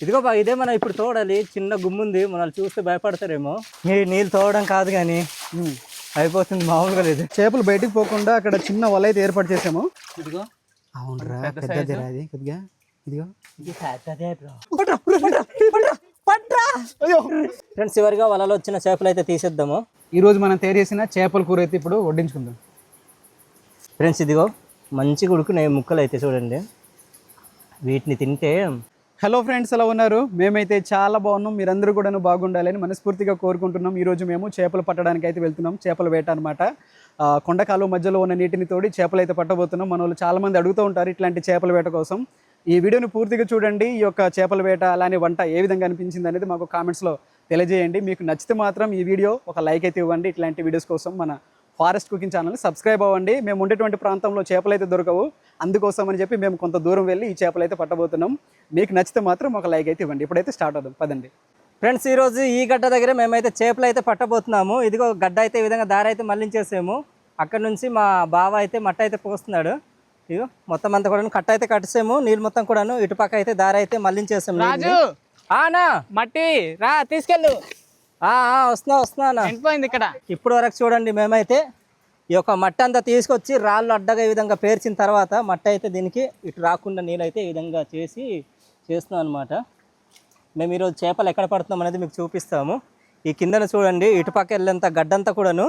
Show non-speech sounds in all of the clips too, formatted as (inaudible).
ఇదిగో బా ఇదే మనం ఇప్పుడు తోడాలి. చిన్న గుమ్ముంది మనల్ని చూస్తే భయపడతారేమో. ఈ నీళ్ళు తోడడం కాదు కానీ అయిపోతుంది మామూలుగా లేదు. చేపలు బయటికి పోకుండా అక్కడ చిన్న వల అయితే ఏర్పాటు చేసాము ఇదిగో. అవునరా కొద్దిగా. ఇదిగో. ఫ్రెండ్స్ చివరిగా వలలో వచ్చిన చేపలు అయితే తీసేద్దాము. ఈ రోజు మనం తయారు చేసిన చేపల కూర అయితే ఇప్పుడు వడ్డించుకుందాం. ఫ్రెండ్స్ ఇదిగో. మంచిగా ఉడుకునే ముక్కలు అయితే చూడండి. వీటిని తింటే హలో ఫ్రెండ్స్ ఎలా ఉన్నారు? మేమైతే చాలా బాగున్నాం. మీరందరూ కూడా బాగుండాలని మనస్ఫూర్తిగా కోరుకుంటున్నాం. ఈరోజు మేము చేపలు పట్టడానికి అయితే వెళ్తున్నాం. చేపల వేట అనమాట కొండకాలు మధ్యలో ఉన్న నీటిని తోడి చేపలు అయితే పట్టబోతున్నాం. మన వాళ్ళు చాలామంది అడుగుతూ ఉంటారు ఇట్లాంటి చేపల వేట కోసం. ఈ వీడియోని పూర్తిగా చూడండి. ఈ యొక్క చేపల వేట అలానే వంట ఏ విధంగా అనిపించింది అనేది మాకు కామెంట్స్లో తెలియజేయండి. మీకు నచ్చితే మాత్రం ఈ వీడియో ఒక లైక్ అయితే ఇవ్వండి. ఇట్లాంటి వీడియోస్ కోసం మన ఫారెస్ట్ కుకింగ్ ఛానల్ సబ్స్క్రైబ్ అవ్వండి. మేము ఉండేటువంటి ప్రాంతంలో చేపలు అయితే దొరకవు. అందుకోసం అని చెప్పి మేము కొంత దూరం వెళ్ళి ఈ చేపలు అయితే పట్టబోతున్నాం. మీకు నచ్చితే మాత్రం ఒక లైక్ అయితే ఇవ్వండి. ఇప్పుడైతే స్టార్ట్ అవుదాం. పదండి. ఫ్రెండ్స్ ఈరోజు ఈ గడ్డ దగ్గర మేమైతే చేపలు అయితే పట్టబోతున్నాము. ఇదిగో గడ్డ అయితే ఈ విధంగా దారి అయితే మళ్ళించేసాము అక్కడ నుంచి మా బావ అయితే మట్ట అయితే పోస్తున్నాడు. ఇదిగో మొత్తం అంతా కూడా కట్ట అయితే కట్టేసాము. నీళ్ళు మొత్తం కూడాను ఇటుపక్క అయితే దారి అయితే మళ్ళించేసాము మట్టి! రా తీసుకెళ్ళు! వస్తున్నా వస్తున్నా అన్న. ఎండిపోయింది ఇక్కడ. ఇప్పుడు వరకు చూడండి మేమైతే ఈ యొక్క మట్టి అంతా తీసుకొచ్చి రాళ్ళు అడ్డగా ఈ విధంగా పేర్చిన తర్వాత మట్టి అయితే దీనికి ఇటు రాకుండా నీళ్ళు అయితే ఈ విధంగా చేసి చేస్తున్నాం అనమాట మేము ఈరోజు చేపలు ఎక్కడ పడుతున్నాం అనేది మీకు చూపిస్తాము. ఈ కిందన చూడండి ఇటుపక్క వెళ్ళేంత గడ్డంతా కూడాను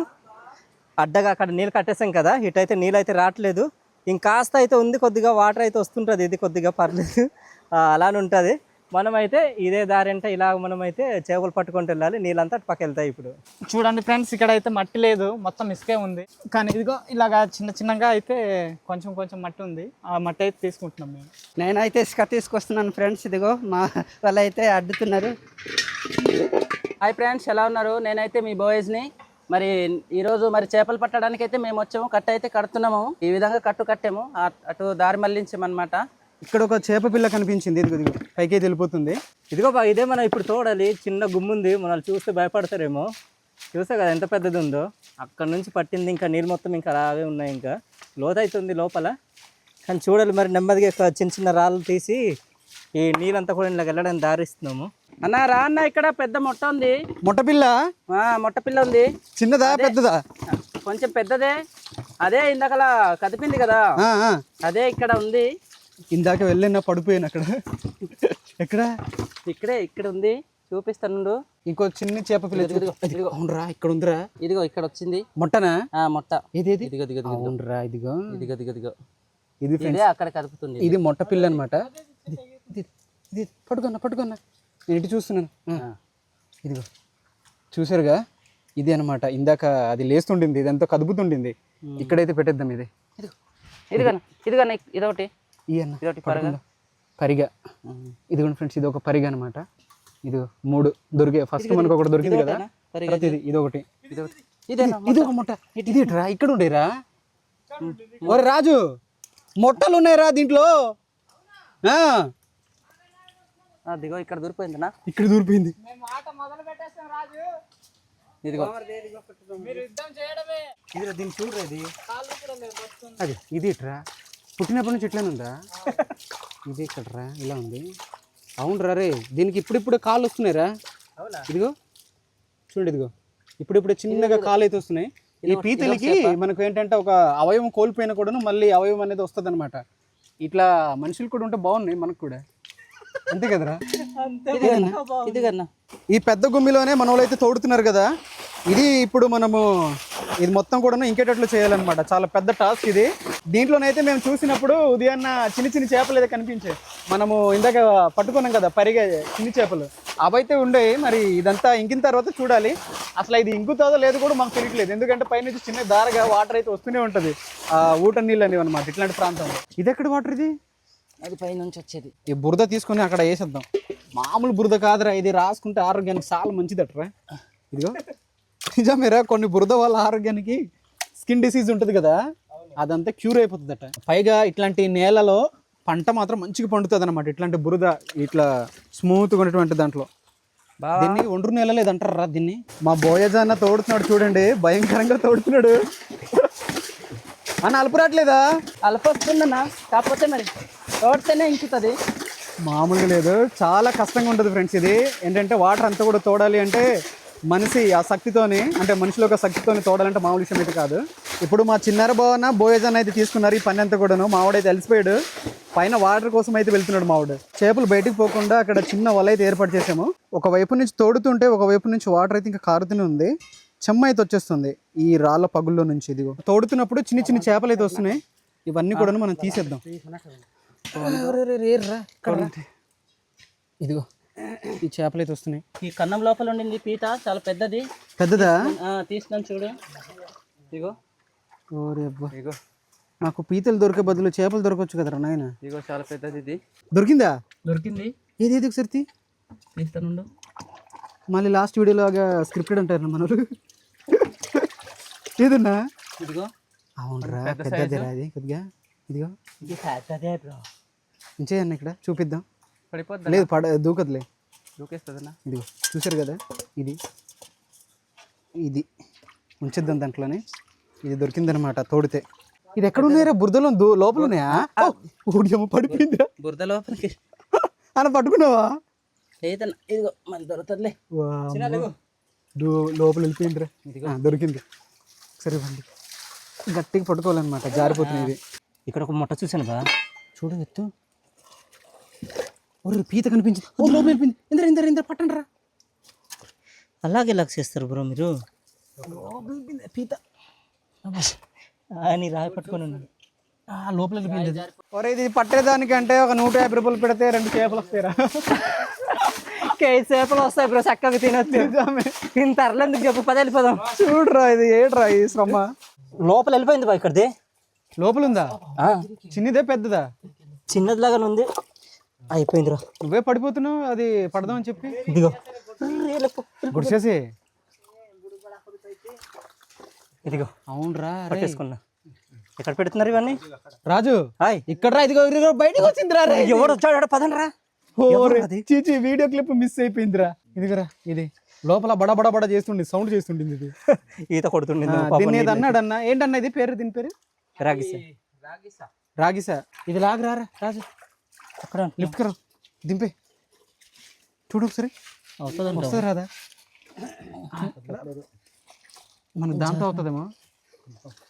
అడ్డగా అక్కడ నీళ్ళు కట్టేసాం కదా ఇటైతే నీళ్ళు అయితే రావట్లేదు. ఇంకాస్త అయితే ఉంది కొద్దిగా వాటర్ అయితే వస్తుంటుంది ఇది కొద్దిగా పర్లేదు. అలానే ఉంటుంది. మనమైతే ఇదే దారి అంటే ఇలా మనమైతే చేపలు పట్టుకుంటూ వెళ్ళాలి. నీళ్ళంతా పక్క వెళ్తాయి ఇప్పుడు. చూడండి ఫ్రెండ్స్ ఇక్కడ అయితే మట్టి లేదు. మొత్తం ఇసుకే ఉంది. కానీ ఇదిగో ఇలాగా చిన్న చిన్నగా అయితే కొంచెం కొంచెం మట్టి ఉంది. ఆ మట్టి అయితే తీసుకుంటున్నాం మేము. నేనైతే ఇసుక తీసుకొస్తున్నాను ఫ్రెండ్స్ ఇదిగో మా వాళ్ళు అయితే అడ్డుతున్నారు. హాయ్ ఫ్రెండ్స్ ఎలా ఉన్నారు? నేనైతే మీ బాయ్స్ని మరి ఈరోజు మరి చేపలు పట్టడానికి అయితే మేము వచ్చాము. కట్ట అయితే కడుతున్నాము. ఈ విధంగా కట్టు కట్టాము. అటు దారి మళ్ళించామన్నమాట. ఇక్కడ ఒక చేప పిల్ల కనిపించింది. ఇదిగో ఇదిగో పైకి వెళ్ళిపోతుంది. ఇదిగో బా ఇదే మనం ఇప్పుడు తోడాలి చిన్న గుమ్ముంది. మనల్ని చూస్తే భయపడతారేమో. చూసా కదా ఎంత పెద్దది ఉందో అక్కడ నుంచి పట్టింది ఇంకా నీళ్ళు మొత్తం ఇంకా అలాగే ఉన్నాయి ఇంకా. లోతైతుంది లోపల. కానీ చూడాలి మరి నెమ్మదిగా చిన్న చిన్న రాళ్ళు తీసి ఈ నీళ్ళంతా కూడా ఇలా వెళ్ళడానికి దారిస్తున్నాము. అన్న రా అన్న ఇక్కడ పెద్ద మొట్ట ఉంది. మొట్ట పిల్ల? ఆ, మొట్ట పిల్ల ఉంది. చిన్నదా పెద్దదా? కొంచెం పెద్దదే. అదే ఇందాకలా కదిపింది కదా. అదే ఇక్కడ ఉంది. ఇందాక వెళ్ళిన పడిపోయాను అక్కడ. ఎక్కడ? ఇక్కడే ఇక్కడ ఉంది. చూపిస్తాను ఇంకో చిన్న చేప పిల్ల. ఇదిగో. అవునరా ఇక్కడ ఉందిరా. ఇదిగో ఇక్కడ వచ్చింది. మొట్టనా? ఆ మొట్ట. ఏది ఇదిగో దిగో దిగో అవునరా ఇదిగో. దిగో దిగో దిగో ఇది ఇదే అక్కడ కదుపుతుంది. ఇది మొట్ట పిల్ల అనమాట ఇది ఇది పట్టుకున్నా పట్టుకున్నా. నేను ఇటు చూస్తున్నాను. ఇదిగో. చూసారుగా ఇది అన్నమాట. ఇందాక అది లేస్తుండింది ఇదంతా కదుపుతుండింది. ఇక్కడైతే పెట్టేద్దాం ఇది. ఇదిగోనా ఇదిగోనా ఇదొకటి. ఇదొకటి పరగా. పరిగ. ఇదిగోండి ఫ్రెండ్స్ ఇది ఒక పరిగ అనమాట ఇది మూడు దొరికే ఫస్ట్ మనకు ఒకటి దొరికింది కదా? తర్వాత ఇది. ఒకటి ఇదొకటి. ఇదేనా ఇది ఒక మొట్ట ఇది ఇటురా ఇక్కడ ఉండేరా? ఒరే రాజు మొట్టలు ఉన్నాయిరా దీంట్లో? ఆ, ఆ, దిగో ఇక్కడ దూరిపోయిందనా? ఇక్కడ దూరిపోయింది. ఇదిగో. దీన్ని చూడరా ఇది? అది ఇది ఇట్రా పుట్టినప్పటి నుంచి ఇట్లానే ఉందా? ఇది ఇక్కడరా ఇలా ఉంది. అవునరా రే దీనికి ఇప్పుడిప్పుడు కాళ్ళు వస్తున్నాయిరా. ఇదిగో చూడండి ఇదిగో. ఇప్పుడిప్పుడు చిన్నగా కాళ్ళు అయితే వస్తున్నాయి. ఈ పీతలకి మనకు ఏంటంటే ఒక అవయవం కోల్పోయినా కూడాను మళ్ళీ అవయవం అనేది వస్తుంది ఇట్లా మనుషులు కూడా ఉంటే బాగున్నాయి మనకు కూడా. అంతే కదరా? ఈ పెద్ద గుమ్మిలోనే మన అయితే తోడుతున్నారు కదా ఇది ఇప్పుడు మనము ఇది మొత్తం కూడా ఇంకేటట్లు చేయాలన్నమాట. చాలా పెద్ద టాస్క్ ఇది. దీంట్లోనైతే మేము చూసినప్పుడు ఉదయాన్న చిన్న చిన్న చేపలు అయితే కనిపించాయి మనము ఇందాక పట్టుకున్నాం కదా పరిగే చిన్న చేపలు. అవైతే ఉండే మరి ఇదంతా ఇంకిన తర్వాత చూడాలి. అసలు ఇది ఇంకుతుందో లేదో కూడా మాకు తెలియట్లేదు. ఎందుకంటే పైనుంచి చిన్న దారగా వాటర్ అయితే వస్తూనే ఉంటుంది. ఆ ఊట నీళ్ళు అనేవి అనమాట ఇట్లాంటి ప్రాంతంలో. ఇది ఎక్కడ వాటర్ ఇది? అది పై నుంచి వచ్చేది. ఈ బురద తీసుకొని అక్కడ వేసేద్దాం. మామూలు బురద కాదురా ఇది రాసుకుంటే ఆరోగ్యానికి చాలా మంచిదట్రా. ఇదిగో. నిజమేరా కొన్ని బురద వల్ల ఆరోగ్యానికి స్కిన్ డిసీజ్ ఉంటుంది కదా అదంతా క్యూర్ అయిపోతుందట. పైగా ఇట్లాంటి నేలలో పంట మాత్రం మంచిగా పండుతుంది అనమాట ఇట్లాంటి బురద ఇట్లా స్మూత్గా ఉన్నటువంటి దాంట్లో. దీన్ని ఒండ్రు నేల లేదంటారా దీన్ని? మా బోయజాన్న తోడుతున్నాడు చూడండి భయంకరంగా తోడుతున్నాడు. అన్న అలుపు రావట్లేదా? అల్ప వస్తుందన్నా. కాకపోతే మరి తోడితేనే ఇంకుతుంది మామూలుగా లేదు. చాలా కష్టంగా ఉంటుంది ఫ్రెండ్స్ ఇది. ఏంటంటే వాటర్ అంతా కూడా తోడాలి అంటే మనిషి ఆ శక్తితోని అంటే మనిషిలో ఒక శక్తితోని తోడాలంటే మామూలు విషయం అయితే కాదు. ఇప్పుడు మా చిన్నార భవన బోయజన్ అయితే తీసుకున్నారు ఈ పని అంతా కూడాను. మావాడైతే అలసిపోయాడు. పైన వాటర్ కోసం అయితే వెళ్తున్నాడు మావాడు చేపలు బయటికి పోకుండా అక్కడ చిన్న వల అయితే ఏర్పాటు చేసాము ఒక వైపు నుంచి తోడుతుంటే ఒక వైపు నుంచి వాటర్ అయితే ఇంకా కారుతూనే ఉంది. చెమ్మ అయితే వచ్చేస్తుంది ఈ రాళ్ళ పగుల్లో నుంచి ఇదిగో. తోడుతున్నప్పుడు చిన్న చిన్న చేపలు అయితే వస్తున్నాయి. ఇవన్నీ కూడా మనం తీసేద్దాం. ఇదిగో ఈ చేపలు అయితే వస్తున్నాయి. ఈ కన్నం లోపల ఉండింది పీట చాలా పెద్దది. పెద్దదా? ఆ, తీసినాను చూడు. ఇగో ఓరే అబ్బా. ఇగో నాకు పీతలు దొరికే బదులు చేపలు దొరకవచ్చు కదరా నాయన. ఇగో చాలా పెద్దది ఇది. దొరికిందా? దొరికింది. ఏది ఏది ఒకసారి. తీస్తానుండు. మళ్ళీ లాస్ట్ వీడియోలాగా స్క్రిప్టెడ్ అంటారు మనలు ఏదన్నా ఇదిగో. అవునరా పెద్దదిరా అది కొద్దిగా. ఇదిగో. ఇది పెద్దదే బ్రో ఇక్కడ? చూపిద్దాం. పడిపోద్దా? లేదు పడ దూకదులే దూకేస్తుందన్నా? ఇదిగో చూసారు కదా? ఇది. ఇది. ఉంచేద్దాం దాంట్లోనే. ఇది దొరికిందనమాట తోడితే. ఇది ఎక్కడ ఉన్నాయరా? బురదలో లోపల ఉన్నాయా? ఊడియమ్మ పడిపోయిందిరా. బురద లోపలికి. అలా పట్టుకున్నావా? లేదన్నా ఇదిగో మళ్ళీ దొరుకుతుందిలే. లోపల వెళ్ళిపోయిందిరా. దొరికింది. సరే ఇవ్వండి గట్టిగా పట్టుకోవాలన్నమాట జారిపోతుంది ఇది. ఇక్కడ ఒక ముట్ట చూసాను బా. చూడు ఎత్తు. ఒరే పీత కనిపించింది. లోపల వెళ్ళిపోయింది ఇందర ఇందర ఇందర పట్టండి రా అలాగే లక్స్ చేస్తారు బ్రో మీరు. పీత. అని రాయి పట్టుకొని ఉన్నాడు ఆ, లోపల వెళ్ళిపోయింది ఒరే ఇది పట్టేదానికంటే ఒక నూట యాభై రూపాయలు పెడితే రెండు చేపలు వస్తాయిరా. కేజీ చేపలు వస్తాయి బ్రో చక్కగా తినొచ్చు ఇంత అరలేందుకు చెప్పు పది వెళ్ళిపోదాం. చూడరా ఇది ఏట్రా ఈ శ్రమ. లోపల వెళ్ళిపోయింది బా ఇక్కడిది. లోపల ఉందా ఆ, చిన్నదే పెద్దదా? చిన్నదిలాగానే ఉంది. అయిపోయిందిరా. నువ్వే పడిపోతున్నావు అది పడదామని చెప్పి? ఇదిగో. గుడిసేసి. ఇదిగో. అవునరా పట్టేసుకున్నా. ఎక్కడ పెడుతున్నారు ఇవన్నీ? రాజు హాయ్. ఇక్కడ రా ఇదిగో ఇదిగో బయటకు వచ్చిందిరా రే ఎవడు వచ్చాడు పదండి రా చీచి వీడియో క్లిప్ మిస్ అయిపోయిందిరా. ఇదిగోరా ఇది. లోపల బడ బడ బడ చేస్తుండే సౌండ్ చేస్తుండింది ఇది. (laughs) ఈత కొడుతుండే దీన్ని ఏదో అన్నాడు అన్న ఏంటన్నా ఇది పేరు దీని పేరు? రాగిసా. రాగిసా. ఇది లాగరా రా, రాజు. అక్కడ లిఫ్ట్ కరా దింపే. చూడు ఒకసారి. వస్తుంది రాదా? మనకు దాంట్లో అవుతుందేమో.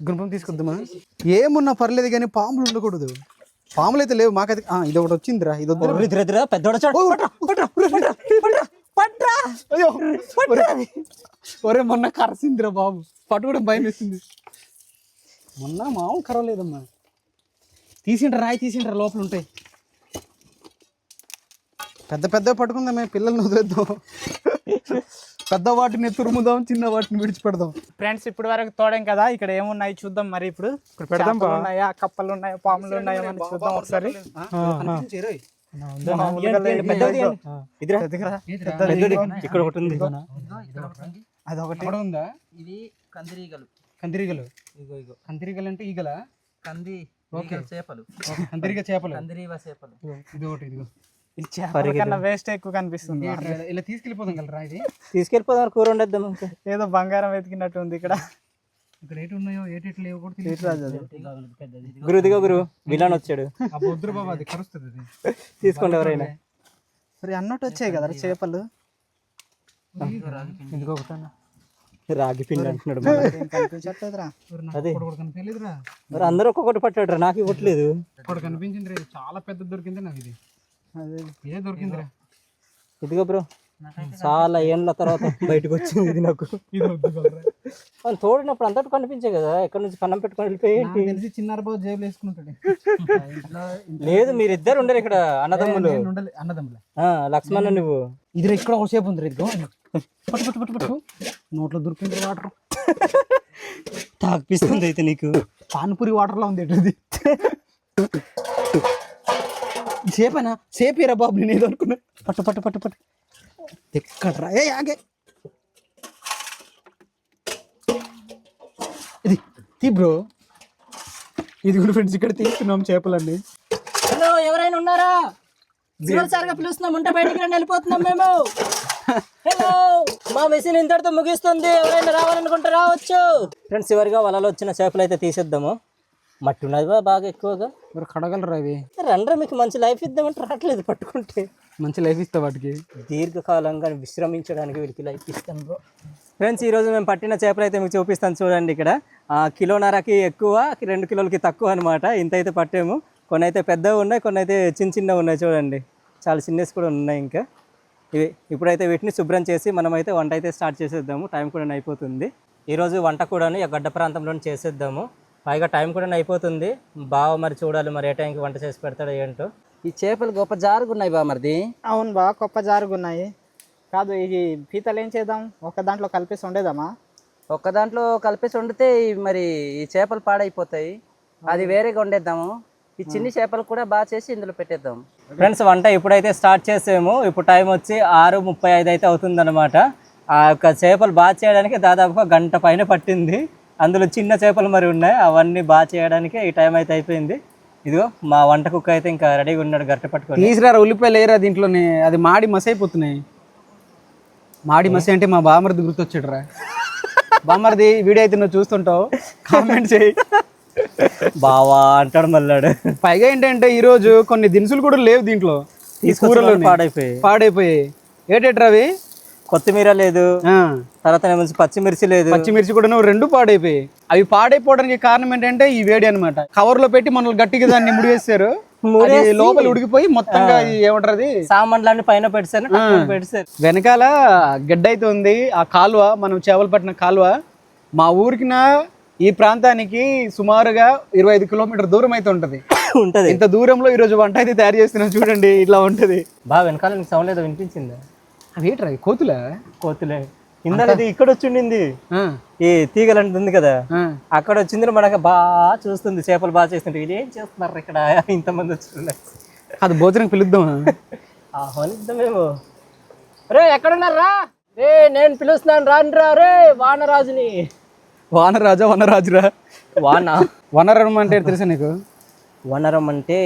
గుణపం తీసుకొద్దామా? ఏమున్నా పర్లేదు కానీ పాములు ఉండకూడదు. పాములు అయితే లేవు మాకైతే ఆ, ఇది ఒకటి వచ్చిందిరా ఇది వద్దు ఎదురెదురా పెద్దోడ చాడు. అయ్యో ఒరే- ఒరే మొన్న కరసిందిరా బాబు. పట్టుకోవడం భయం వేసింది. మొన్న మామూలు కరవలేదమ్మా. తీసిండ్రా రాయి తీసిండ్రా లోపల ఉంటాయి పెద్ద పెద్ద పట్టుకుందామే పిల్లల్ని వదిలేద్దాం. పెద్ద వాటిని తురుముదాం చిన్న వాటిని విడిచిపెడదాం. ఫ్రెండ్స్ ఇప్పుడు వరకు తోడాం కదా ఇక్కడ ఏమున్నాయి చూద్దాం మరి ఇప్పుడు. ఇప్పుడు పెడదాం ఉన్నాయా కప్పలు ఉన్నాయా పాములు ఉన్నాయా అని చూద్దాం ఒకసారి. ఇక్కడ ఒకటి ఉంది. అది ఒకటి కూడా ఉందా? ఇది కందిరీగలు. కందిరీగలు. ఇగో ఇగో కందిరీగలు అంటే ఈగల? కంది చేపలు. కందిరీగ చేపలు. కందిరీవ చేపలు. ఇది ఒకటి ఇదిగో. కన్నా వేస్ట్ ఎక్కువ కనిపిస్తుంది ఇలా- తీసుకెళ్ళిపోదాం కలరా ఇది? తీసుకెళ్ళిపోదాం కూర ఇంకా. ఏదో బంగారం వెతికినట్టు ఉంది ఇక్కడ. ఇక్కడ ఏటి ఉన్నాయో ఏటి లేవో కూడా తెలియదు. గురు దిగో గురు విలాన్ వచ్చాడు. బాబా అది కరుస్తుంది అది. తీసుకోండి ఎవరైనా మరి అన్నట్టు వచ్చాయి కదా చేపలు. ఎందుకు ఒకటన్నా. రాగి పిండి అంటున్నాడు అదే. మరి అందరూ ఒక్కొక్కటి పట్టాడు నాకు ఇవ్వట్లేదు. ఒకటి కనిపించింది చాలా పెద్ద దొరికింది నాకు ఇది. దొరికిందిరా. ఇదిగో బ్రో. చాలా ఏళ్ళ తర్వాత బయటకు వచ్చింది ఇది నాకు. ఇది వాళ్ళు తోడినప్పుడు అంతటి కనిపించే కదా ఎక్కడి నుంచి కన్నం పెట్టుకొని వెళ్ళిపోయి చిన్నార బాబు జేబులు వేసుకుంటాడు. లేదు మీరిద్దరు ఉండరు ఇక్కడ అన్నదమ్ములు. అన్నదమ్ముల. లక్ష్మణ నువ్వు. ఇది ఇక్కడ ఒక సేపు ఉంది ఇదిగో. పట్టు పట్టు పట్టు పట్టు. నోట్లో దొరికింది వాటర్. తాగిపిస్తుంది అయితే నీకు. పాన్పూరి వాటర్లో ఉంది ఇది సేపేనా? సేపేరా బాబు నేను ఏదో అనుకున్నా. పట్టు పట్టు పట్టు పట్టు. ఎక్కడ్రా? ఏ ఆగే. ఇది తీ బ్రో. ఇది కూడా ఫ్రెండ్స్ ఇక్కడ తీస్తున్నాం చేపలన్నీ. హలో ఎవరైనా ఉన్నారా? చివరిసారిగా పిలుస్తున్నాం ఉంటే బయటికి రండి వెళ్ళిపోతున్నాం మేము. హలో మా మెషిన్ ఇంతటితో ముగిస్తుంది. ఎవరైనా రావాలనుకుంటే రావచ్చు. ఫ్రెండ్స్ చివరిగా వలలో వచ్చిన చేపలు అయితే తీసేద్దాము. మట్టి ఉన్నది బా బాగా ఎక్కువగా? మరి కడగలరా అవి? రండ్రా మీకు మంచి లైఫ్ ఇద్దామంటే రావట్లేదు పట్టుకుంటే. మంచి లైఫ్ ఇస్తా వాటికి. దీర్ఘకాలంగా విశ్రమించడానికి వీరికి లైఫ్ ఇస్తాం బ్రో. ఫ్రెండ్స్ ఈరోజు మేము పట్టిన చేపలు అయితే మీకు చూపిస్తాను చూడండి ఇక్కడ. ఆ, కిలోన్నరకి ఎక్కువ రెండు కిలోలకి తక్కువ అనమాట ఇంత అయితే పట్టాము. కొన్ని అయితే పెద్దవి ఉన్నాయి కొన్ని అయితే చిన్న చిన్నవి ఉన్నాయి చూడండి. చాలా చిన్నస్ కూడా ఉన్నాయి ఇంకా. ఇవి ఇప్పుడైతే వీటిని శుభ్రం చేసి మనమైతే వంట అయితే స్టార్ట్ చేసేద్దాము. టైం కూడా అయిపోతుంది. ఈరోజు వంట కూడా ఈ గడ్డ ప్రాంతంలో చేసేద్దాము. పైగా టైం కూడా అయిపోతుంది. బావ మరి చూడాలి మరి ఏ టైంకి వంట చేసి పెడతాడో ఏంటో. ఈ చేపలు గొప్ప జారుగున్నాయి బా మరిది. అవును బా గొప్ప జారుగున్నాయి. కాదు ఈ పీతలు ఏం చేద్దాం? ఒక దాంట్లో కలిపేసి ఉండేదామా ఒక్క దాంట్లో కలిపేసి వండితే మరి ఈ చేపలు పాడైపోతాయి. అది వేరేగా వండేద్దాము. ఈ చిన్ని చేపలు కూడా బాగా చేసి ఇందులో పెట్టేద్దాం. ఫ్రెండ్స్ వంట ఇప్పుడైతే స్టార్ట్ చేసాము. ఇప్పుడు టైం వచ్చి ఆరు ముప్పై ఐదు అయితే అవుతుందన్నమాట. ఆ యొక్క చేపలు బాగా చేయడానికి దాదాపుగా గంట పైన పట్టింది. అందులో చిన్న చేపలు మరి ఉన్నాయి. అవన్నీ బాగా చేయడానికి ఈ టైం అయితే అయిపోయింది. ఇదిగో మా వంట కుక్క అయితే ఇంకా రెడీగా ఉన్నాడు గట్ట పట్టుకొని. తీసుకురా ఉల్లిపాయలు లేరా దీంట్లోనే? అది మాడి మసి అయిపోతున్నాయి. మాడి మసి అంటే మా బామర్ది గుర్తొచ్చాడు రా బామర్ది వీడియో అయితే నువ్వు చూస్తుంటావు. కామెంట్ చేయి. బావా అంటాడు మళ్ళాడు పైగా ఏంటంటే ఈ రోజు కొన్ని దినుసులు కూడా లేవు దీంట్లో. ఈ కూరలో పాడైపోయి పాడైపోయాయి. ఏటేట్రా అవి? కొత్తిమీర లేదు. తర్వాత పచ్చిమిర్చి లేదు. పచ్చిమిర్చి కూడా రెండు పాడైపోయాయి. అవి పాడైపోవడానికి కారణం ఏంటంటే ఈ వేడి అనమాట కవర్లో పెట్టి మనల్ని గట్టిగా దాన్ని ముడివేస్తారు. అది లోపల ఉడికిపోయి మొత్తంగా ఏమంటారు అది సామాన్లన్నీ పైన టక్కున పెట్టారు వెనకాల గడ్డ అయితే ఉంది. ఆ కాలువ మనం చేపలు పట్టిన కాలువ. మా ఊరికి ఈ ప్రాంతానికి సుమారుగా ఇరవై ఐదు కిలోమీటర్ దూరం అయితే ఉంటది. ఉంటది. ఇంత దూరంలో ఈ రోజు వంట అయితే తయారు చేస్తున్నాం చూడండి ఇట్లా ఉంటది. బాగా వెనకాల నీకు సౌండ్ ఏదో వినిపించిందా? అవి ఏంట్రా కోతులా? కోతులే. ఇందరది ఇక్కడ వచ్చిండింది. ఈ తీగలంటుంది ఉంది కదా. అక్కడ వచ్చింది మనకు బాగా చూస్తుంది చేపలు బాగా చేస్తుంటే. వీళ్ళు ఏం చేస్తున్నారు ఇక్కడ? ఇంతమంది వచ్చిన్నారు అది భోజనం పిలుద్దామా? ఆహ్వానిద్దామేమో. రే ఎక్కడున్నారా? రే నేను పిలుస్తున్నాను రాను రా రే వానరాజుని. వానరాజా వనరాజురా? వాన. వనరం అంటే తెలుసా నీకు? వనరం అంటే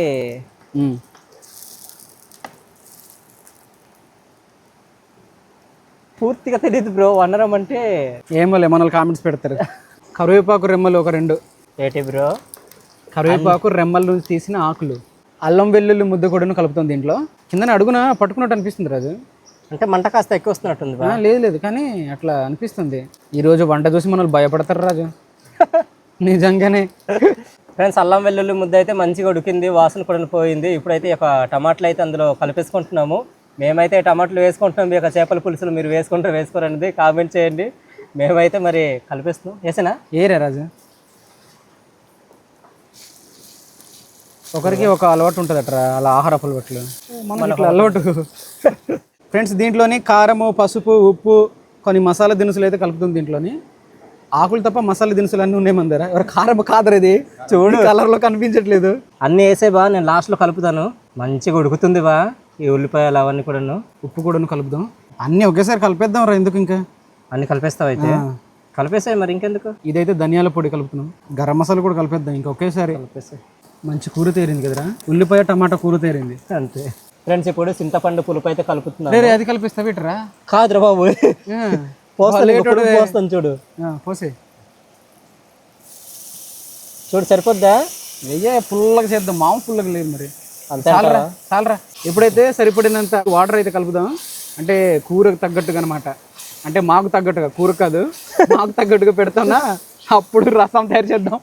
పూర్తిగా తెలియదు బ్రో వనరం అంటే ఏమోలే మనల్ని కామెంట్స్ పెడతారు. కరివేపాకు రెమ్మలు ఒక రెండు. ఏటి బ్రో? కరివేపాకు రెమ్మల నుంచి తీసిన ఆకులు. అల్లం వెల్లుల్లి ముద్ద కూడా కలుపుతాం దీంట్లో. కింద అడుగున పట్టుకున్నట్టు అనిపిస్తుంది రాజు. అంటే మంట కాస్త ఎక్కువ వస్తున్నట్టుంది లేదు లేదు కానీ అట్లా అనిపిస్తుంది. ఈ రోజు వంట చూసి మనల్ని భయపడతారు రాజు. (laughs) నిజంగానే. ఫ్రెండ్స్ అల్లం వెల్లుల్లి ముద్ద అయితే మంచిగా ఉడికింది వాసన కూడా పోయింది. ఇప్పుడైతే ఒక టమాటాలు అయితే అందులో కలిపేసుకుంటున్నాము. మేమైతే టమాటాలు వేసుకుంటున్నాం. మీ యొక్క చేపల పులుసులు మీరు వేసుకుంటారు వేసుకోరండి కామెంట్ చేయండి. మేమైతే మరి కలిపేస్తున్నాం. వేసేనా? ఏరే రాజు? ఒకరికి ఒక అలవాటు ఉంటుంది అట్రా అలా ఆహారపు అలవాట్లు. అలవాటు. ఫ్రెండ్స్ దీంట్లోని కారము పసుపు ఉప్పు కొన్ని మసాలా దినుసులు అయితే కలుపుతుంది దీంట్లోని. ఆకులు తప్ప మసాలా దినుసులు అన్నీ ఉన్నాయి మన దగ్గర ఎవరు కారం కాదరు ఇది. చూడు. కలర్లో కనిపించట్లేదు. అన్నీ వేసే బా నేను లాస్ట్లో కలుపుతాను. మంచిగా ఉడుకుతుంది బా. ఈ ఉల్లిపాయలు అవన్నీ కూడాను ఉప్పు కూడా కలుపుదాం. అన్నీ ఒకేసారి కలిపేద్దాం రా ఎందుకు ఇంకా? అన్ని కలిపేస్తావు అయితే? కలిపేసాయి మరి ఇంకెందుకు? ఇదైతే ధనియాల పొడి కలుపుతున్నాం. గరం మసాలా కూడా కలిపేద్దాం ఇంకా ఒకేసారి. కలిపేసాయి. మంచి కూర తేరింది కదరా? ఉల్లిపాయ టమాటా కూర తేరింది. అంతే. ఫ్రెండ్స్ ఇప్పుడు చింతపండు పులుపు అయితే కలుపుతున్నాను రే అది కలిపిస్తా వీటరా? కాదురా బాబు. పులుపు పోస్తాను చూడు. పోసే చూడు సరిపోద్దా? వెయ్యే పుల్లగా చేద్దాం. మామూలు పుల్లగా లేదు మరి. చాలరా చాలరా. ఇప్పుడైతే సరిపడినంత వాటర్ అయితే కలుపుదాం అంటే కూరకు తగ్గట్టుగా అనమాట అంటే మాకు తగ్గట్టుగా కూర కాదు మాకు తగ్గట్టుగా పెడుతున్నా అప్పుడు రసం తయారు చేద్దాం.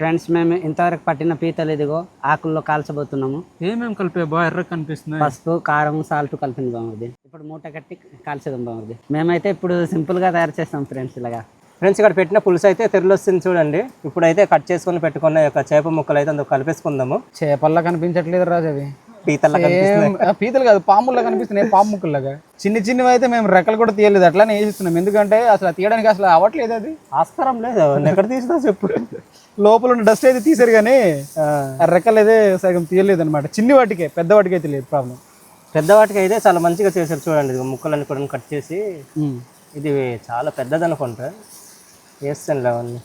ఫ్రెండ్స్ మేము ఇంతవరకు పట్టిన పీతలు ఇదిగో ఆకుల్లో కాల్చబోతున్నాము. ఏమేమి కలిపే? బా ఎర్ర కనిపిస్తుంది పసుపు కారం సాల్ట్ కలిపింది బాగుంది ఇప్పుడు మూట కట్టి కాల్చేదాం బాగుంది మేమైతే ఇప్పుడు సింపుల్గా తయారు చేస్తాం ఫ్రెండ్స్ ఇలాగా. ఫ్రెండ్స్ ఇక్కడ పెట్టిన పులుసు అయితే తెరలు వస్తుంది చూడండి. ఇప్పుడైతే కట్ చేసుకొని పెట్టుకున్న యొక్క చేప ముక్కలు అయితే అందులో కలిపేసుకుందాము. చేపల్లా కనిపించట్లేదు రాజు అవి పీతల ఏం- ఆ, పీతలు కాదు పాముల్లా కనిపిస్తున్నాయి పాము ముక్కల్లాగా. చిన్న చిన్నవి అయితే మేము రెక్కలు కూడా తీయలేదు అట్లానే వేసిస్తున్నాం. ఎందుకంటే అసలు తీయడానికి అసలు అవ్వట్లేదు అది. ఆస్కారం లేదు ఎక్కడ తీసినా చెప్పు. లోపల ఉన్న డస్ట్ అయితే తీసారు కానీ రెక్కలు అయితే సగం తీయలేదు అనమాట చిన్ని వాటికే పెద్ద వాటికి అయితే లేదు ప్రాబ్లం. పెద్దవాటికి అయితే చాలా మంచిగా చేశారు చూడండి. ముక్కలన్నీ కూడా కట్ చేసి. ఇది చాలా పెద్దది అనుకుంటా వేస్తాను అవన్నీ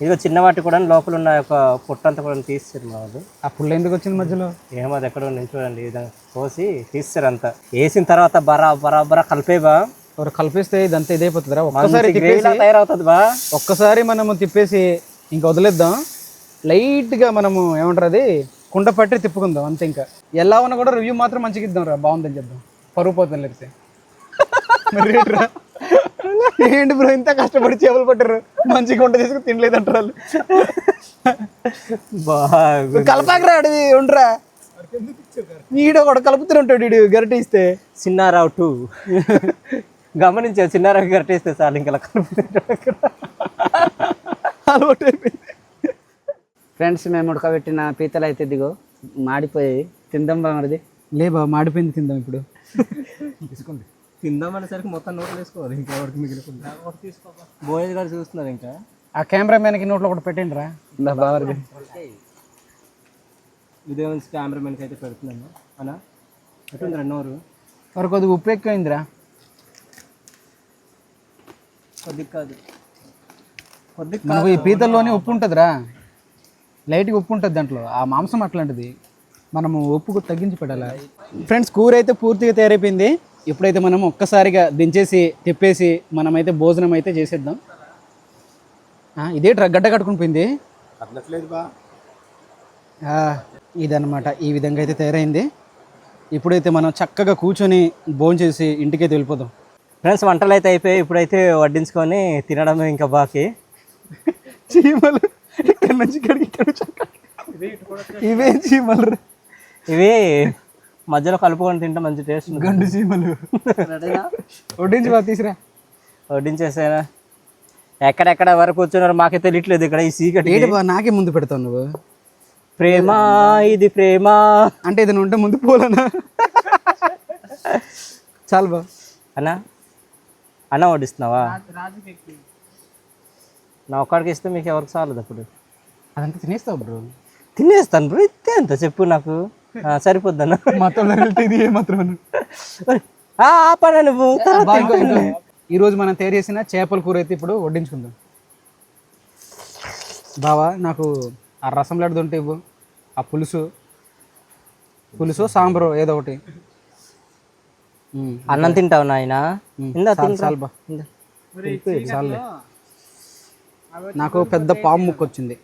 ఇదిగో చిన్న వాటి కూడా లోపల ఉన్న యొక్క పుట్టంతా కూడా తీస్తారు మా వాళ్ళు. ఆ పుల్ల ఎందుకు వచ్చింది మధ్యలో? ఏమో అది ఎక్కడ ఉంది చూడండి. ఈ విధంగా కోసి తీస్తారు అంతా. వేసిన తర్వాత బరా బరా బరా కలిపేబా ఎవరు కలిపిస్తే ఇదంతా ఇదైపోతుందిరా. ఒక్కసారి తిప్పేసి తయారవుతుంది బా. ఒక్కసారి మనము తిప్పేసి ఇంకా వదిలేద్దాం. లైట్గా మనము ఏమంటారు అది? కుండ పట్టి తిప్పుకుందాం అంతే ఇంకా. ఎలా ఉన్నా కూడా రివ్యూ మాత్రం మంచిగా ఇద్దాం రా బాగుందని చెప్దాం. పరుగు పోతుంది లేకపోతే? ఏంటి బ్రో ఇంత కష్టపడి చేపలు పట్టారు? మంచిగా వంట చేసుకుని తినలేదు అంటారు వాళ్ళు. బాగు కలపాకరా అడివి ఉండరా. ఈడ కూడా కలుపుతూనే ఉంటాడు ఈడు గరిట ఇస్తే. చిన్నారావు టూ. గమనించే చిన్నారావు కట్టేస్తే చాలు ఇంకా అలవాటు అయిపోయింది. ఫ్రెండ్స్ మేము ఉడకబెట్టిన పీతలు అయితే దిగో మాడిపోయి తిందాం బామరిది లేబా మాడిపోయింది తిందాం ఇప్పుడు. తిందామనేసరికి మొత్తం నోట్లు వేసుకోవాలి ఇంకా ఎవరికి మిగిలిపోతుంది బోయేది గారు చూస్తున్నారు ఇంకా? ఆ కెమెరా మ్యాన్కి నోట్లో ఒకటి పెట్టండి రా బామరిది ఇదే నుంచి కెమెరామెన్కి అయితే పెడుతున్నాను. అనా ఎటుంది రెండు నోరు? మరి కొద్దిగా ఉప్పు ఎక్కువైందిరా. కొద్దిగా కాదు. కొద్దిగా మనకు ఈ పీతల్లోనే ఉప్పు ఉంటుందిరా. లైట్గా ఉప్పు ఉంటుంది దాంట్లో. ఆ మాంసం అట్లాంటిది. మనము ఉప్పు తగ్గించి పెట్టాలి? ఫ్రెండ్స్ కూర అయితే పూర్తిగా తయారైపోయింది. ఇప్పుడైతే మనం ఒక్కసారిగా దించేసి తిప్పేసి మనమైతే భోజనం అయితే చేసేద్దాం. ఆ, ఇదే గడ్డ కట్టుకుని పోయింది. ఆ, ఇదన్నమాట. ఈ విధంగా అయితే తయారైంది. ఇప్పుడైతే మనం చక్కగా కూర్చొని భోంచేసి ఇంటికైతే వెళ్ళిపోదాం. ఫ్రెండ్స్ వంటలు అయితే అయిపోయి ఇప్పుడైతే వడ్డించుకొని తినడమే ఇంకా బాకీ. చీమలు. ఇక్కడ నుంచి ఇక్కడికి. ఇవే చీమలు. ఇవి మధ్యలో కలుపుకొని తింటే మంచి టేస్ట్. గండు చీమలు. వడ్డించి బా తీసిరా. వడ్డించేసానా? ఎక్కడెక్కడ వరకు కూర్చున్నారు మాకే తెలియట్లేదు ఇక్కడ ఈ సీకటి ఏంటి బా నాకే ముందు పెడతావు నువ్వు? ప్రేమ ఇది ప్రేమ. అంటే ఇది ఉంటే ముందు పోలనా? చాలు బా అన్నా అన్న వడ్డిస్తున్నావా? నా ఒక్కడికి ఇస్తే మీకు ఎవరికి చాలదు అప్పుడు. అదంతా తినేస్తావు బ్రో. తినేస్తాను బ్రో ఇస్తే ఎంత చెప్పు నాకు. సరిపోద్దన్న. మొత్తం ఇది ఏ మాత్రం ఆ, ఆపనా నువ్వు. రోజు మనం తయారు చేసిన చేపల కూర అయితే ఇప్పుడు వడ్డించుకుందాం. బావా నాకు ఆ రసం లడ్డు ఉంటే ఇవ్వు. ఆ పులుసు. పులుసు సాంబారు ఏదో ఒకటి. అన్నం తింటావు నాయన? నాకు పెద్ద పాము ముక్కు వచ్చింది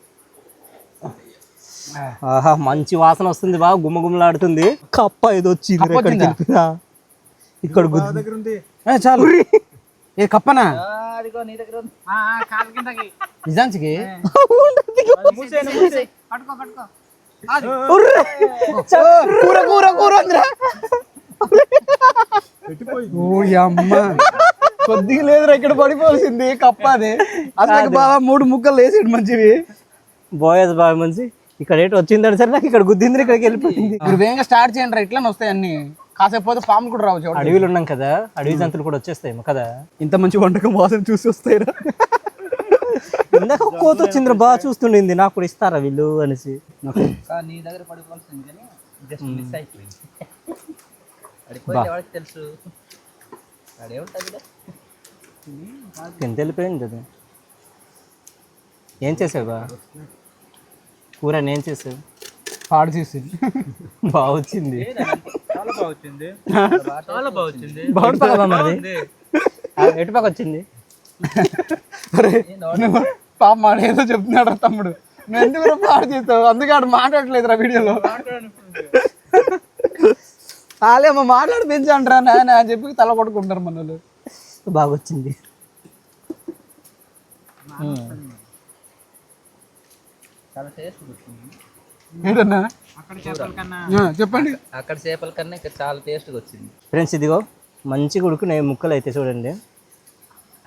ఆహా మంచి వాసన వస్తుంది బాగా గుమ్మ గుమ్మలాడుతుంది కప్ప ఇది వచ్చింది కప్ప ఇక్కడ చాలు. ఏ కప్పనా? అదిగో నీ దగ్గర ఉంది. కాలు కిందకి. నిజానికి పట్టుకో పట్టుకో. కూర కూర అమ్మ కొద్దిగా లేదురా ఇక్కడ పడిపోవాల్సింది. కప్ప అది. అసలు బాగా మూడు ముక్కలు వేసాడు మంచివి. బోయస్ బాగా మంచి. ఇక్కడ ఏంటి వచ్చిందని సరే నాకు ఇక్కడ గుద్దింది ఇక్కడికి వెళ్ళిపోయింది. మీరు వేగంగా స్టార్ట్ చేయండి రా ఇట్లా వస్తాయి అన్ని. కాసేపు పోతే పాము కూడా రావు చూడండి అడవిలో ఉన్నాం కదా అడవి జంతువులు కూడా వచ్చేస్తాయేమో కదా. ఇంత మంచి వంటకం వాసన చూసి వస్తాయిరా. ఇందాక కోత వచ్చింది బాగా చూస్తుండింది. నాకు కూడా ఇస్తారా వీళ్ళు అనేసి. నీ దగ్గర పడిపోవాల్సింది కానీ జస్ట్ మిస్ అయిపోయింది. పడిపోయింది ఎవరికి తెలుసు? తిని అది. ఏం చేసావు బా? కూర ఏం చేసావు పాడు చేసి బాగా వచ్చింది చాలా బాగుంటుందా మరి? వచ్చింది? పాప మాట ఏదో చెప్తున్నాడు రా తమ్ముడు. నువ్వు ఎందుకు పాడు చేస్తావు? అందుకే ఆడు మాట్లాడట్లేదు రా వీడియోలో. వాళ్ళేమో మాట్లాడి పెంచంటారా నాయన అని చెప్పి తల కొట్టుకుంటారు మన వాళ్ళు బాగా వచ్చింది చాలా టేస్ట్ వచ్చింది ఏంటన్నా? అక్కడ చేపల కన్నా ఆ, చెప్పండి. అక్కడ చేపల కన్నా ఇక్కడ చాలా టేస్ట్గా వచ్చింది. ఫ్రెండ్స్ ఇదిగో మంచిగా ఉడుకునే ముక్కలు అయితే చూడండి.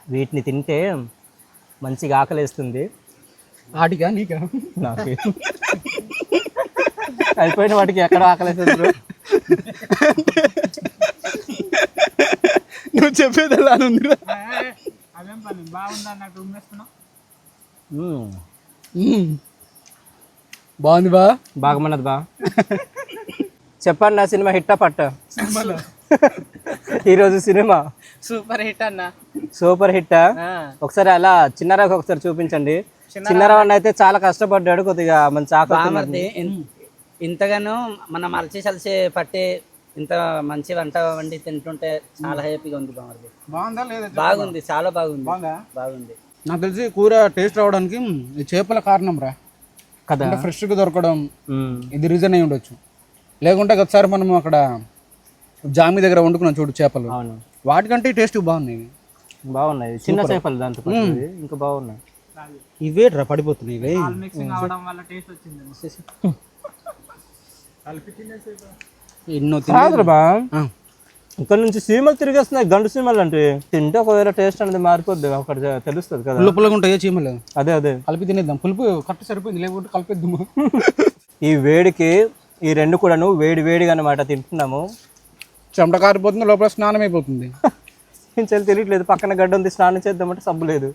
వీటిని తింటే మంచిగా ఆకలేస్తుంది ఆటిగా నీకా? నాకు. అయిపోయిన వాటికి ఎక్కడ ఆకలేస్తుంది bro? నువ్వు చెప్పేది ఎలా ఉందిరా? అదేం పని? బాగుంది. మ్మ్. బాగుంది బా. బాగమన్నది బా. చెప్పండి నా సినిమా హిట్టా పట్ట? ఈరోజు సినిమా? సూపర్ హిట్ అన్న. సూపర్ హిట్టా? ఒకసారి అలా చిన్నరాకు ఒకసారి చూపించండి. చిన్నరావు అయితే చాలా కష్టపడ్డాడు కొద్దిగా మంచి ఆకలి ఇంతగానో మనం అలసి సలసి పట్టి ఇంత మంచి వంట వండి తింటుంటే చాలా హ్యాపీగా ఉంది బామర్ది బాగుందా లేదా బాగుంది చాలా బాగుంది. బాగుందా? బాగుంది. నాకు తెలిసి కూర టేస్ట్ రావడానికి ఈ చేపల కారణం రా. కదా. ఫ్రెష్గా దొరకడం. ఇది రీజన్ అయి ఉండొచ్చు. లేకుంటే ఒకసారి మనం అక్కడ జామి దగ్గర వండుకున్నాం చూడు చేపలు. అవును. వాటికంటే టేస్ట్ బాగున్నాయి. బాగున్నాయి. చిన్న చేపలు దాంతో. ఇంకా బాగున్నాయి. ఇవే రా పడిపోతున్నాయి ఇవి. మిక్సింగ్ అవడం వల్ల టేస్ట్ వచ్చింది. ఎన్నో ఆ. ఇక్కడ నుంచి సీమలు తిరిగేస్తున్నాయి. గండు సీమలు అంటే తింటే ఒకవేళ టేస్ట్ అనేది మారిపోద్ది. అక్కడ తెలుస్తుంది కదా. పుల్ల పుల్లగా ఉంటాయో చీమలు? అదే అదే. కలిపి తినేద్దాం. పులుపు కట్ట సరిపోయింది. లేకుంటే కలిపేద్దాము? ఈ వేడికి ఈ రెండు కూడాను వేడి వేడిగా అనమాట తింటున్నాము. చెమట కారిపోతుంది లోపల స్నానం అయిపోతుంది. చెల్లి తెలియట్లేదు. పక్కన గడ్డ ఉంది స్నానం చేద్దామంటే సబ్బు లేదు.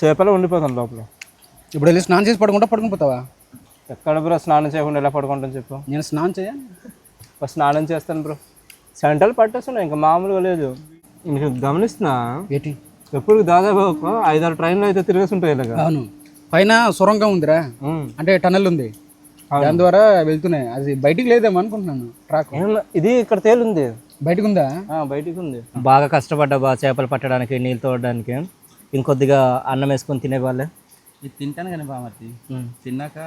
చేపలు ఉండిపోతాం లోపల. ఇప్పుడు వెళ్ళి స్నానం చేసి పడుకుంటా పడుకుని పోతావా? ఎక్కడ బ్రో స్నానం చేయకుండా ఎలా పడుకుంటాం చెప్పు. నేను స్నానం చేయాలి. ఫస్ట్ స్నానం చేస్తాను బ్రో. సెంటర్లు పట్టేస్తున్నాయి ఇంకా మామూలుగా లేదు. నీకు గమనిస్తున్నా? ఏంటి? ఎప్పుడు దాదాపు ఒక ఐదారు ట్రైన్లు అయితే తిరిగేస్తుంటాయి ఇలాగా. అవును. పైన సొరంగం ఉందిరా. అంటే టనల్ ఉంది. దాని ద్వారా వెళ్తున్నాయి. అది బయటికి లేదేమో అనుకుంటున్నాను ట్రాక్. ఇది ఇక్కడ తేలుంది బయటకు ఉందా ఆ, బయటికి ఉంది. బాగా కష్టపడ్డా బా చేపలు పట్టడానికి నీళ్ళు తోడడానికి. ఇంకొద్దిగా అన్నం వేసుకొని తినే వాళ్ళే ఇది తింటాను కానీ బామర్ది తిన్నాక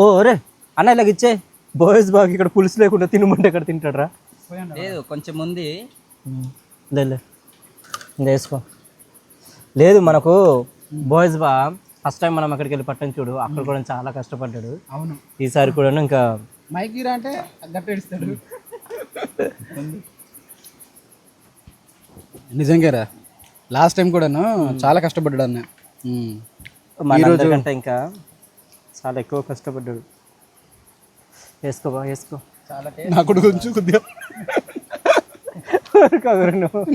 ఓ రే అన్న ఇలాగ ఇచ్చే. బాయ్స్ బాగా ఇక్కడ పులుసు లేకుండా తినమంటే ఇక్కడ తింటాడరా? లేదు కొంచెం ఉంది. లేదు వేసుకో. లేదు మనకు బాయ్స్ బా ఫస్ట్ టైం మనం అక్కడికి వెళ్ళి పట్టం చూడు. అక్కడ కూడా చాలా కష్టపడ్డాడు. అవును. ఈసారి కూడా ఇంకా మైకి రా అంటే గట్ట ఏడుస్తాడు నిజంగా రా లాస్ట్ టైం కూడాను చాలా కష్టపడ్డాడు అన్న. ఇంకా చాలా ఎక్కువ కష్టపడ్డాడు. వేసుకో బా వేసుకో. నా కొడుకు కొంచెం కొద్దిగా.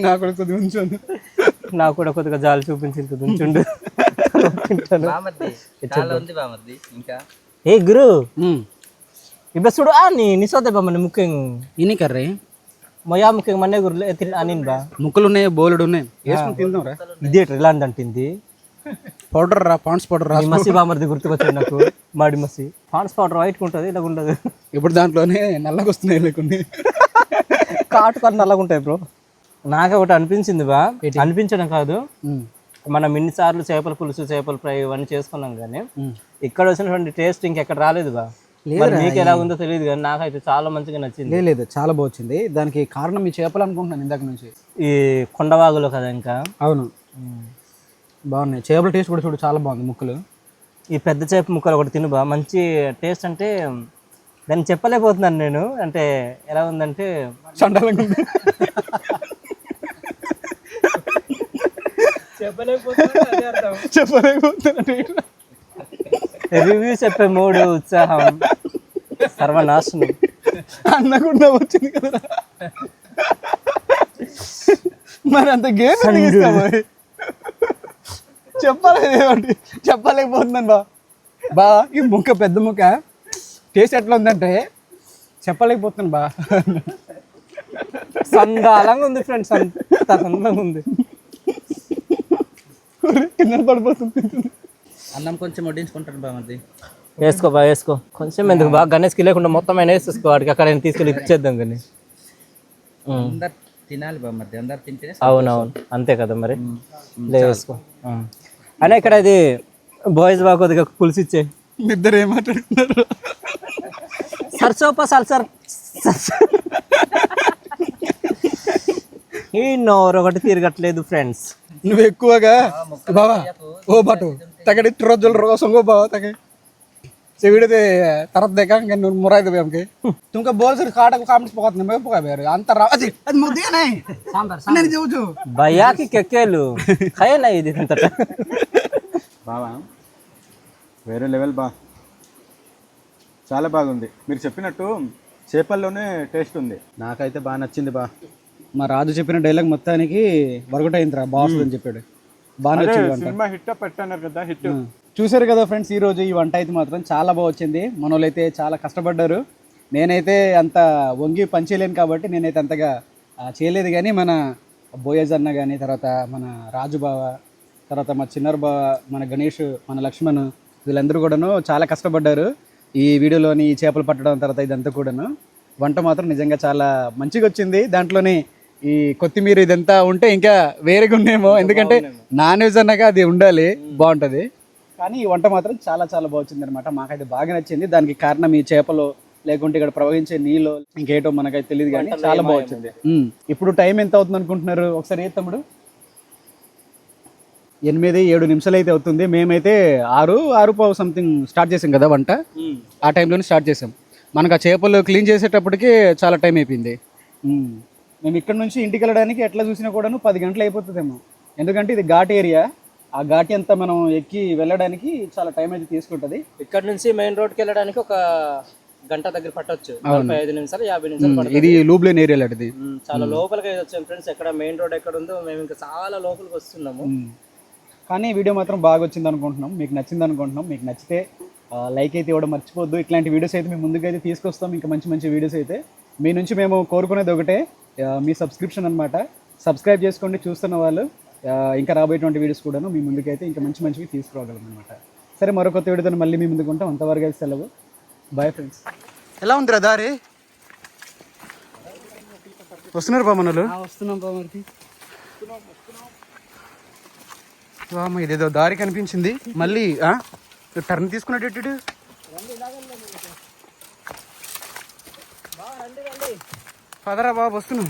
నా కొడుకు కొద్దిగా ఉంచు నాకు కూడా కొద్దిగా జాలి చూపించింది కదా ఉంచుండు. ఇంకా? ఏ గురు. ఇప్పుడు చూడు ఆ నీ నిసోదే బా మన ముఖ్యం. ఇన్ని కర్రీ? మొయా ముఖ్యం మన్నే గురు అనిన్ బా. ముక్కలు ఉన్నాయి బోలెడు ఉన్నాయి. వేసుకుని తిందాం రా. ఇదే ఇలాంటి అంటుంది. పౌడర్ రా పాండ్స్ పౌడర్ రా. ఈ మసి బామర్ది గుర్తుకొచ్చాడు నాకు. మాడి మసి. పాన్స్ పౌడర్ వైట్ ఉంటుంది ఇలా ఉండదు. ఇప్పుడు దాంట్లోనే నల్లగా వస్తున్నాయి లేకుండా కాటు కొన్ని నల్లగా ఉంటాయి బ్రో. నాకు ఒకటి అనిపించింది బా. అనిపించడం కాదు. మనం ఇన్నిసార్లు చేపల పులుసు చేపల ఫ్రై ఇవన్నీ చేసుకున్నాం కానీ ఇక్కడ వచ్చినటువంటి టేస్ట్ ఇంకెక్కడ రాలేదు బా. మీకు ఎలా ఉందో తెలియదు కానీ నాకైతే చాలా మంచిగా నచ్చింది. లేదు చాలా బాగుంది దానికి కారణం మీ చేపలు అనుకుంటున్నాను ఇందాక నుంచి. ఈ కొండవాగులో కదా ఇంకా. అవును. బాగున్నాయి. చేపల టేస్ట్ కూడా చూడు చాలా బాగుంది ముక్కలు. ఈ పెద్ద చేప ముక్కలు ఒకటి తిను బా. మంచి టేస్ట్ అంటే దాన్ని చెప్పలేకపోతున్నాను నేను. అంటే ఎలా ఉందంటే చండాలంగా ఉంది. చెప్పలేకపోతున్నాను రివ్యూ చెప్పే మూడు ఉత్సాహం. సర్వనాశనం. అన్న కూడా వచ్చింది కదా మరి అంత గేమ్ చెప్పాలి ఏమంటే చెప్పలేకపోతున్నాను బా. బా ఈ ముక్క పెద్ద ముక్క. టేస్ట్ ఎట్లా ఉందంటే చెప్పలేకపోతున్నాను బా. సందాలంగా ఉంది ఫ్రెండ్స్ అంత సందంగా ఉంది. కింద పడిపోతుంది. అన్నం కొంచెం వడ్డించుకుంటాను బామర్ది వేసుకో బా వేసుకో. కొంచెం ఎందుకు బాగా గణేష్కి లేకుండా మొత్తం అయినా వేసేసుకో వాడికి అక్కడ తీసుకెళ్ళి ఇచ్చేద్దాం కానీ. తినాలి బామర్ది అందరు తింటేనే అవునవును అంతే కదా మరి. లే వేసుకో. అయినా ఇక్కడ ఇది బాయ్స్ బాగా కొద్దిగా పులుసు ఇచ్చే. ఇద్దరు ఏం మాట్లాడుతున్నారు? సర్సోప సల్సర్ ఈ నోరు ఒకటి తిరగట్లేదు ఫ్రెండ్స్ నువ్వు ఎక్కువగా బావా ఓ బాటు తగడి రోజులు రోజంగో బావా తగే చెవిడితే తర్వాత దగ్గర ఇంకా నువ్వు మురాయి దేవి हमके तुमको बोल सर काटा को काम पकड़ने में पका बेर अंतर అది అది ముద్దే नहीं सांबर నేను చెవుచు భయాకి కెక్కేలు ఖయనా ఇది అంతటా బావా వేరే లెవెల్ బా చాలా బాగుంది మీరు చెప్పినట్టు చేపల్లోనే టేస్ట్ ఉంది నాకైతే బాగా నచ్చింది బా మా రాజు చెప్పిన డైలాగ్ మొత్తానికి వర్కౌట్ అయిందిరా బాస్ అని చెప్పాడు బాగా నచ్చింది వంట సినిమా హిట్ పెట్టన్నారు కదా హిట్ చూసారు కదా ఫ్రెండ్స్ ఈ రోజు ఈ వంట అయితే మాత్రం చాలా బాగా వచ్చింది. మన అయితే చాలా కష్టపడ్డారు. నేనైతే అంత వంగి పనిచేయలేను కాబట్టి నేనైతే అంతగా చేయలేదు కానీ మన బోయజ్ అన్న కానీ తర్వాత మన రాజు బావ తర్వాత మా చిన్నర్ బావ మన గణేష్ మన లక్ష్మణ్ వీళ్ళందరూ కూడాను చాలా కష్టపడ్డారు. ఈ వీడియోలోని ఈ చేపలు పట్టడం తర్వాత ఇదంతా కూడాను వంట మాత్రం నిజంగా చాలా మంచిగా వచ్చింది. దాంట్లోని ఈ కొత్తిమీర ఇదంతా ఉంటే ఇంకా వేరేగా ఉండేమో ఎందుకంటే నాన్ వెజ్ అన్నాక అది ఉండాలి బాగుంటుంది. కానీ ఈ వంట మాత్రం చాలా చాలా బాగుంది అనమాట మాకైతే బాగా నచ్చింది. దానికి కారణం ఈ చేపలు లేకుంటే ఇక్కడ ప్రవహించే నీళ్ళు ఇంకేటో మనకైతే తెలియదు కానీ చాలా బాగుంది. ఇప్పుడు టైం ఎంత అవుతుంది అనుకుంటున్నారు ఒకసారి ఏ తమ్ముడు? ఎనిమిది ఏడు నిమిషాలు అయితే అవుతుంది. మేమైతే ఆరు ఆరు పావు సంథింగ్ స్టార్ట్ చేసాం కదా వంట. ఆ టైంలోనే స్టార్ట్ చేసాం. మనకు ఆ చేపలు క్లీన్ చేసేటప్పటికి చాలా టైం అయిపోయింది. మేము ఇక్కడ నుంచి ఇంటికి వెళ్ళడానికి ఎట్లా చూసినా కూడాను పది గంటలు అయిపోతుందేమో. ఎందుకంటే ఇది ఘాట్ ఏరియా. ఆ ఘాటి అంతా మనం ఎక్కి వెళ్ళడానికి చాలా టైం అయితే తీసుకుంటుంది. ఇక్కడ నుంచి మెయిన్ రోడ్కి వెళ్ళడానికి ఒక గంట దగ్గర పట్టొచ్చు. నలభై ఐదు నిమిషాలు యాభై నిమిషాలు ఇది లూబ్లేన్ ఏరియా లాంటిది. చాలా లోపలికి అయితే వచ్చాం ఫ్రెండ్స్ ఎక్కడ మెయిన్ రోడ్ ఎక్కడ ఉందో మేము ఇంకా చాలా లోపలికి వస్తున్నాము. కానీ వీడియో మాత్రం బాగా వచ్చింది అనుకుంటున్నాం. మీకు నచ్చింది అనుకుంటున్నాం. మీకు నచ్చితే లైక్ అయితే ఇవ్వడం మర్చిపోద్దు ఇట్లాంటి వీడియోస్ అయితే మేము ముందుకైతే తీసుకొస్తాం. ఇంకా మంచి మంచి వీడియోస్ అయితే. మీ నుంచి మేము కోరుకునేది ఒకటే మీ సబ్స్క్రిప్షన్ అనమాట సబ్స్క్రైబ్ చేసుకోండి చూస్తున్న వాళ్ళు. ఇంకా రాబోయేటువంటి వీడియోస్ కూడాను మీ ముందుకైతే ఇంకా మంచి మంచివి తీసుకురాగలం అనమాట సరే మరో కొత్త వీడియోతో మళ్ళీ మీ ముందుకు ఉంటాం. అంతవరకు అయితే సెలవు. బాయ్ ఫ్రెండ్స్ ఎలా ఉందిరా దారి? వస్తున్నారు బామనులు వస్తున్నాం ఇదేదో దారి కనిపించింది. మళ్ళీ ఆ? టర్న్ తీసుకున్నట్టు పదరా బాబు వస్తున్నాం.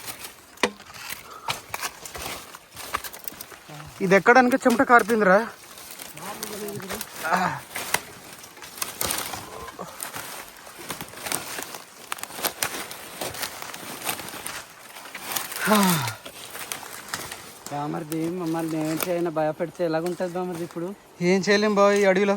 ఇది ఎక్కడానికి చెమట కార్పిందిరా? బామర్ది మమ్మల్ని ఏం చేయనా భయపెడితే ఎలాగుంటుంది బామర్ది ఇప్పుడు? ఏం చేయలేం బాబు ఈ అడవిలో.